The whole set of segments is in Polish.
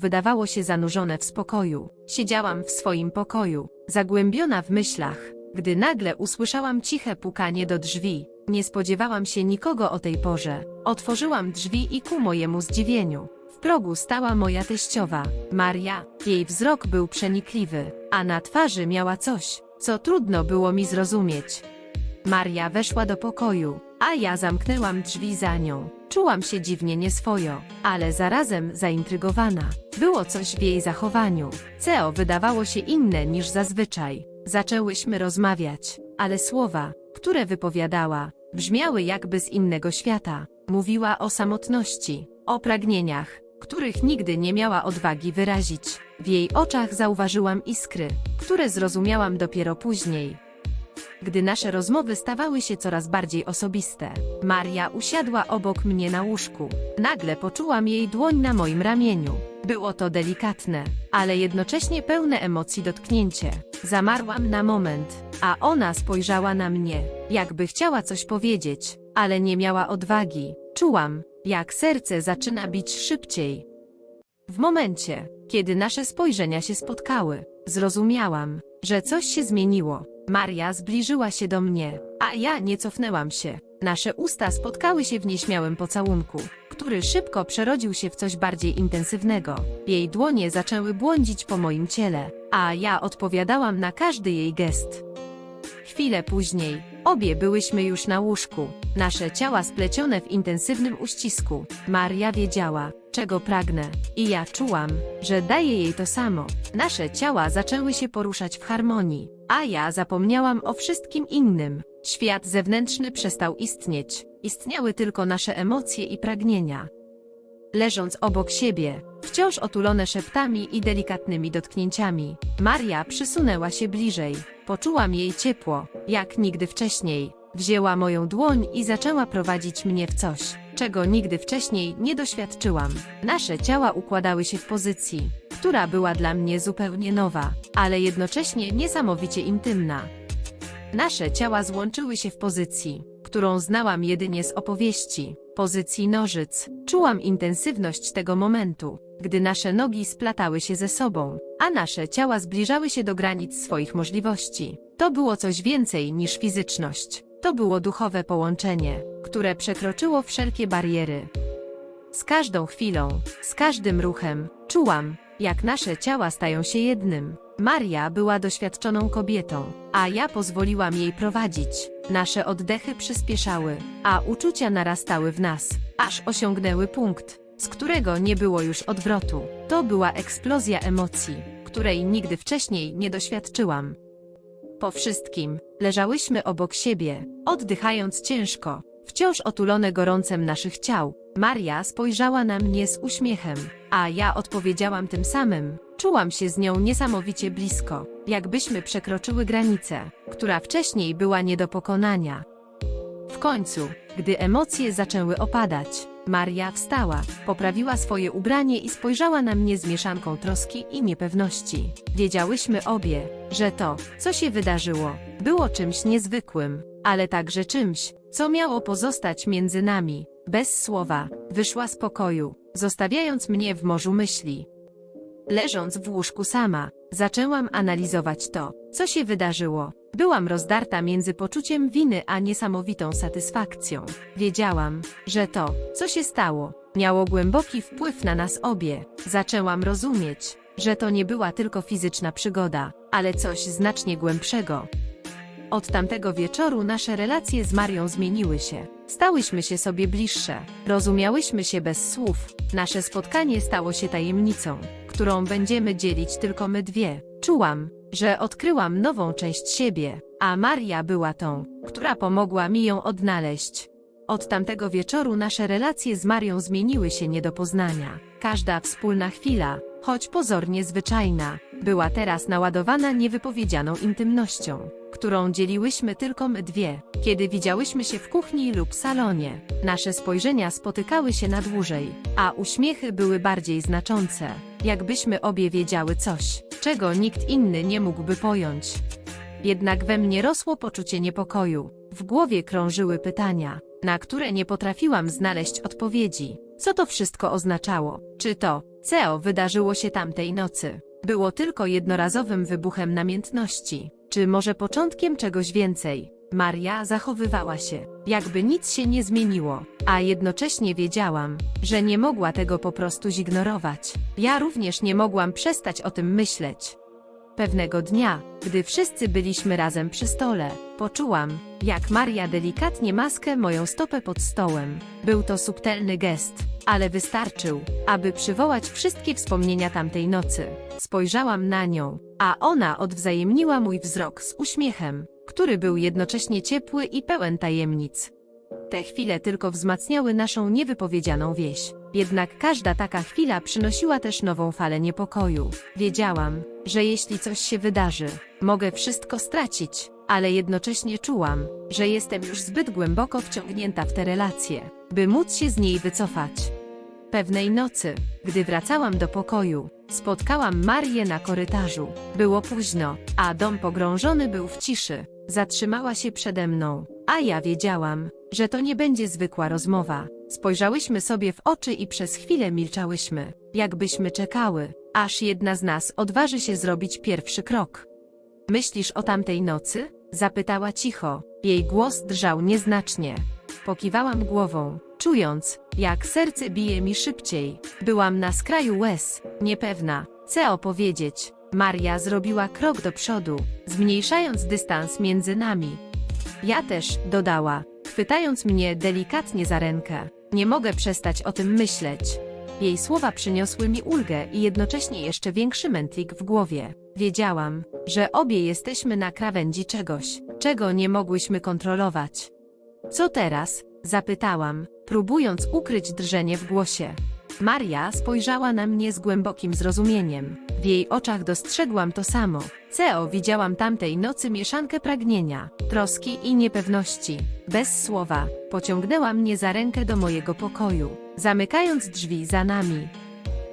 wydawało się zanurzone w spokoju. Siedziałam w swoim pokoju, zagłębiona w myślach, gdy nagle usłyszałam ciche pukanie do drzwi. Nie spodziewałam się nikogo o tej porze. Otworzyłam drzwi i ku mojemu zdziwieniu. W progu stała moja teściowa, Maria. Jej wzrok był przenikliwy, a na twarzy miała coś, co trudno było mi zrozumieć. Maria weszła do pokoju, a ja zamknęłam drzwi za nią. Czułam się dziwnie nieswojo, ale zarazem zaintrygowana. Było coś w jej zachowaniu. Ceo wydawało się inne niż zazwyczaj. Zaczęłyśmy rozmawiać, ale słowa, które wypowiadała, brzmiały jakby z innego świata. Mówiła o samotności, o pragnieniach, których nigdy nie miała odwagi wyrazić. W jej oczach zauważyłam iskry, które zrozumiałam dopiero później. Gdy nasze rozmowy stawały się coraz bardziej osobiste, Maria usiadła obok mnie na łóżku. Nagle poczułam jej dłoń na moim ramieniu. Było to delikatne, ale jednocześnie pełne emocji dotknięcie. Zamarłam na moment, a ona spojrzała na mnie, jakby chciała coś powiedzieć, ale nie miała odwagi. Czułam, jak serce zaczyna bić szybciej. W momencie, kiedy nasze spojrzenia się spotkały, zrozumiałam, że coś się zmieniło. Maria zbliżyła się do mnie, a ja nie cofnęłam się. Nasze usta spotkały się w nieśmiałym pocałunku, który szybko przerodził się w coś bardziej intensywnego. Jej dłonie zaczęły błądzić po moim ciele, a ja odpowiadałam na każdy jej gest. Chwilę później, obie byłyśmy już na łóżku, nasze ciała splecione w intensywnym uścisku. Maria wiedziała, czego pragnę, i ja czułam, że daję jej to samo. Nasze ciała zaczęły się poruszać w harmonii, a ja zapomniałam o wszystkim innym. Świat zewnętrzny przestał istnieć, istniały tylko nasze emocje i pragnienia. Leżąc obok siebie, wciąż otulone szeptami i delikatnymi dotknięciami, Maria przysunęła się bliżej. Poczułam jej ciepło, jak nigdy wcześniej. Wzięła moją dłoń i zaczęła prowadzić mnie w coś, czego nigdy wcześniej nie doświadczyłam. Nasze ciała układały się w pozycji, która była dla mnie zupełnie nowa, ale jednocześnie niesamowicie intymna. Nasze ciała złączyły się w pozycji, którą znałam jedynie z opowieści, pozycji nożyc. Czułam intensywność tego momentu, gdy nasze nogi splatały się ze sobą, a nasze ciała zbliżały się do granic swoich możliwości. To było coś więcej niż fizyczność. To było duchowe połączenie, które przekroczyło wszelkie bariery. Z każdą chwilą, z każdym ruchem, czułam, jak nasze ciała stają się jednym. Maria była doświadczoną kobietą, a ja pozwoliłam jej prowadzić. Nasze oddechy przyspieszały, a uczucia narastały w nas, aż osiągnęły punkt, z którego nie było już odwrotu. To była eksplozja emocji, której nigdy wcześniej nie doświadczyłam. Po wszystkim, leżałyśmy obok siebie, oddychając ciężko, wciąż otulone gorącem naszych ciał. Maria spojrzała na mnie z uśmiechem, a ja odpowiedziałam tym samym. Czułam się z nią niesamowicie blisko, jakbyśmy przekroczyły granicę, która wcześniej była nie do pokonania. W końcu, gdy emocje zaczęły opadać, Maria wstała, poprawiła swoje ubranie i spojrzała na mnie z mieszanką troski i niepewności. Wiedziałyśmy obie, że to, co się wydarzyło, było czymś niezwykłym, ale także czymś, co miało pozostać między nami. Bez słowa, wyszła z pokoju, zostawiając mnie w morzu myśli. Leżąc w łóżku sama, zaczęłam analizować to, co się wydarzyło. Byłam rozdarta między poczuciem winy a niesamowitą satysfakcją. Wiedziałam, że to, co się stało, miało głęboki wpływ na nas obie. Zaczęłam rozumieć, że to nie była tylko fizyczna przygoda, ale coś znacznie głębszego. Od tamtego wieczoru nasze relacje z Marią zmieniły się. Stałyśmy się sobie bliższe, rozumiałyśmy się bez słów. Nasze spotkanie stało się tajemnicą, którą będziemy dzielić tylko my dwie. Czułam, że odkryłam nową część siebie, a Maria była tą, która pomogła mi ją odnaleźć. Od tamtego wieczoru nasze relacje z Marią zmieniły się nie do poznania. Każda wspólna chwila, choć pozornie zwyczajna, była teraz naładowana niewypowiedzianą intymnością, którą dzieliłyśmy tylko my dwie. Kiedy widziałyśmy się w kuchni lub salonie, nasze spojrzenia spotykały się na dłużej, a uśmiechy były bardziej znaczące, jakbyśmy obie wiedziały coś, czego nikt inny nie mógłby pojąć. Jednak we mnie rosło poczucie niepokoju. W głowie krążyły pytania, na które nie potrafiłam znaleźć odpowiedzi. Co to wszystko oznaczało? Czy to, CEO wydarzyło się tamtej nocy. Było tylko jednorazowym wybuchem namiętności, czy może początkiem czegoś więcej. Maria zachowywała się, jakby nic się nie zmieniło, a jednocześnie wiedziałam, że nie mogła tego po prostu zignorować. Ja również nie mogłam przestać o tym myśleć. Pewnego dnia, gdy wszyscy byliśmy razem przy stole, poczułam, jak Maria delikatnie maskę moją stopę pod stołem. Był to subtelny gest, ale wystarczył, aby przywołać wszystkie wspomnienia tamtej nocy. Spojrzałam na nią, a ona odwzajemniła mój wzrok z uśmiechem, który był jednocześnie ciepły i pełen tajemnic. Te chwile tylko wzmacniały naszą niewypowiedzianą wieś. Jednak każda taka chwila przynosiła też nową falę niepokoju. Wiedziałam, że jeśli coś się wydarzy, mogę wszystko stracić, ale jednocześnie czułam, że jestem już zbyt głęboko wciągnięta w tę relację, by móc się z niej wycofać. Pewnej nocy, gdy wracałam do pokoju, spotkałam Marię na korytarzu. Było późno, a dom pogrążony był w ciszy. Zatrzymała się przede mną, a ja wiedziałam, że to nie będzie zwykła rozmowa. Spojrzałyśmy sobie w oczy i przez chwilę milczałyśmy, jakbyśmy czekały, aż jedna z nas odważy się zrobić pierwszy krok. Myślisz o tamtej nocy? Zapytała cicho. Jej głos drżał nieznacznie. Pokiwałam głową, czując, jak serce bije mi szybciej. Byłam na skraju łez, niepewna, co opowiedzieć. Maria zrobiła krok do przodu, zmniejszając dystans między nami. Ja też, dodała, chwytając mnie delikatnie za rękę. Nie mogę przestać o tym myśleć. Jej słowa przyniosły mi ulgę i jednocześnie jeszcze większy mętlik w głowie. Wiedziałam, że obie jesteśmy na krawędzi czegoś, czego nie mogłyśmy kontrolować. Co teraz? Zapytałam, próbując ukryć drżenie w głosie. Maria spojrzała na mnie z głębokim zrozumieniem. W jej oczach dostrzegłam to samo. Ceo widziałam tamtej nocy mieszankę pragnienia, troski i niepewności. Bez słowa, pociągnęła mnie za rękę do mojego pokoju, zamykając drzwi za nami.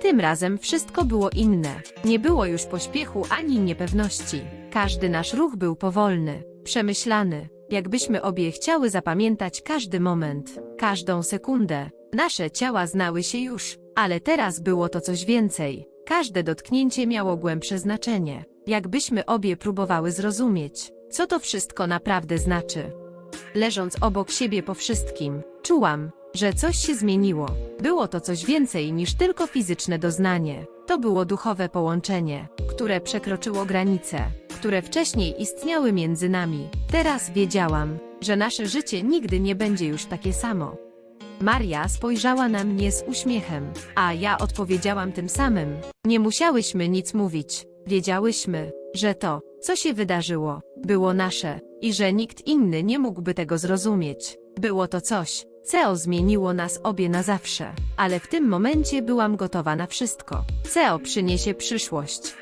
Tym razem wszystko było inne. Nie było już pośpiechu ani niepewności. Każdy nasz ruch był powolny, przemyślany, jakbyśmy obie chciały zapamiętać każdy moment, każdą sekundę. Nasze ciała znały się już, ale teraz było to coś więcej. Każde dotknięcie miało głębsze znaczenie, jakbyśmy obie próbowały zrozumieć, co to wszystko naprawdę znaczy. Leżąc obok siebie po wszystkim, czułam, że coś się zmieniło. Było to coś więcej niż tylko fizyczne doznanie. To było duchowe połączenie, które przekroczyło granice, które wcześniej istniały między nami. Teraz wiedziałam, że nasze życie nigdy nie będzie już takie samo. Maria spojrzała na mnie z uśmiechem, a ja odpowiedziałam tym samym. Nie musiałyśmy nic mówić. Wiedziałyśmy, że to, co się wydarzyło, było nasze i że nikt inny nie mógłby tego zrozumieć. Było to coś, co zmieniło nas obie na zawsze, ale w tym momencie byłam gotowa na wszystko. CO przyniesie przyszłość,